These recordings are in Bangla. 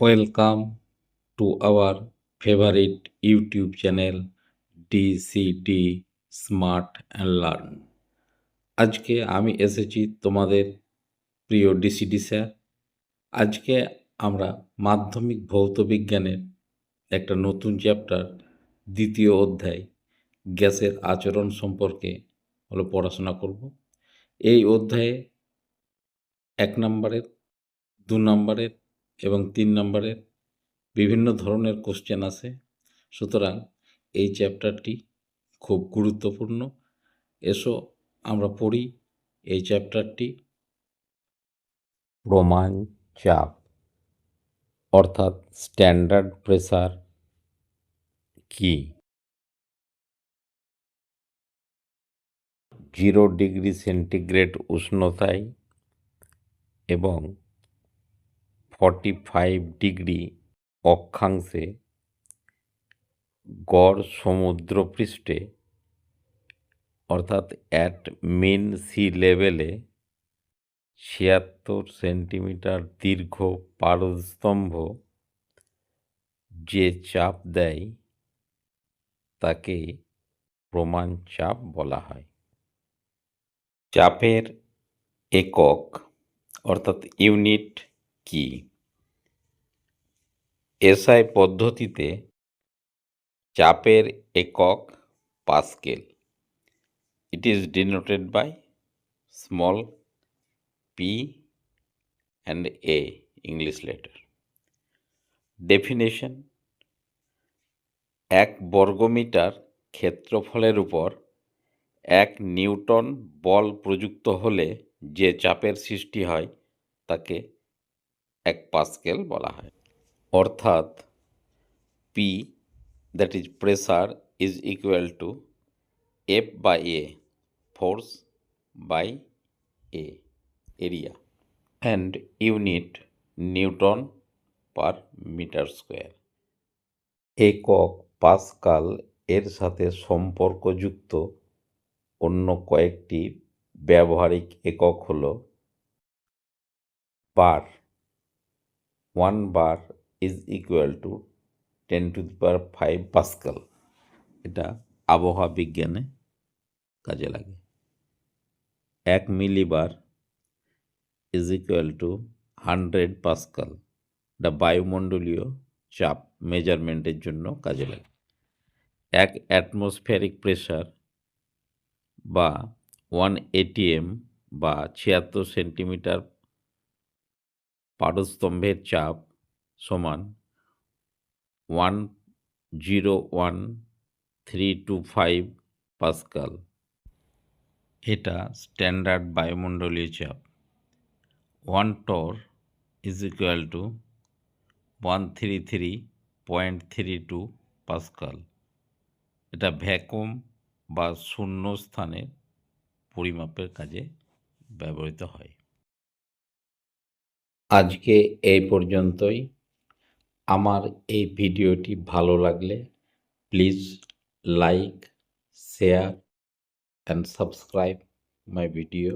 Welcome to our favorite YouTube channel DCT smart and Learn. আজকে আমি এসেছি তোমাদের প্রিয় ডিসিডি স্যার আজকে আমরা মাধ্যমিক ভৌত বিজ্ঞানের একটা নতুন চ্যাপ্টার, দ্বিতীয় অধ্যায়, গ্যাসের আচরণ সম্পর্কে হলো পড়াশোনা করব এই অধ্যায়ে এক নম্বরের, দু নম্বরের এবং তিন নম্বরের বিভিন্ন ধরনের কোশ্চেন আছে। সুতরাং এই চ্যাপ্টারটি খুব গুরুত্বপূর্ণ। এসো আমরা পড়ি এই চ্যাপ্টারটি প্রমাণ চাপ, অর্থাৎ স্ট্যান্ডার্ড প্রেসার কি? জিরো ডিগ্রি সেন্টিগ্রেড উষ্ণতায় এবং ফর্টি ফাইভ ডিগ্রি অক্ষাংশে গড় সমুদ্রপৃষ্ঠে অর্থাৎ অ্যাট মেন সি লেভেলে ছিয়াত্তর সেন্টিমিটার দীর্ঘ পারস্তম্ভ যে চাপ দেয় তাকে প্রমাণ চাপ বলা হয়। চাপের একক, অর্থাৎ ইউনিট কি? এসআই পদ্ধতিতে চাপের একক pascal. It is denoted by small P and A English letter definition এক বর্গমিটার ক্ষেত্রফলের উপর এক নিউটন বল প্রযুক্ত হলে যে চাপের সৃষ্টি হয়, তাকে এক পাস্কেল বলা হয়। অর্থাৎ P that is pressure is equal to F by A force by A area and unit newton per metre square একক পাস্কাল এর সাথে সম্পর্কযুক্ত অন্য কয়েকটি ব্যবহারিক একক হল bar one bar is equal to ten to the power five pascal এটা আবহাওয়া বিজ্ঞানে কাজে লাগে। এক millibar is equal to hundred pascal এটা বায়ুমণ্ডলীয় চাপ মেজারমেন্টের জন্য কাজে লাগে। এক অ্যাটমসফিয়ারিক প্রেশার বা ওয়ান এটিএম বা ছিয়াত্তর সেন্টিমিটার পারস্তম্ভের চাপ সমান one zero one three two five pascal এটা স্ট্যান্ডার্ড বায়ুমণ্ডলীয় চাপ। One torr is equal to one three three point three two pascal এটা ভ্যাকুম বা শূন্য স্থানে পরিমাপের কাজে ব্যবহৃত হয়। আজকে এই পর্যন্তই। আমার এই ভিডিওটি ভালো লাগলে please like share and subscribe my video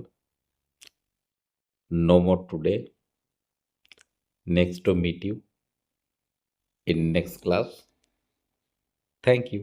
more today next to meet you in next class thank you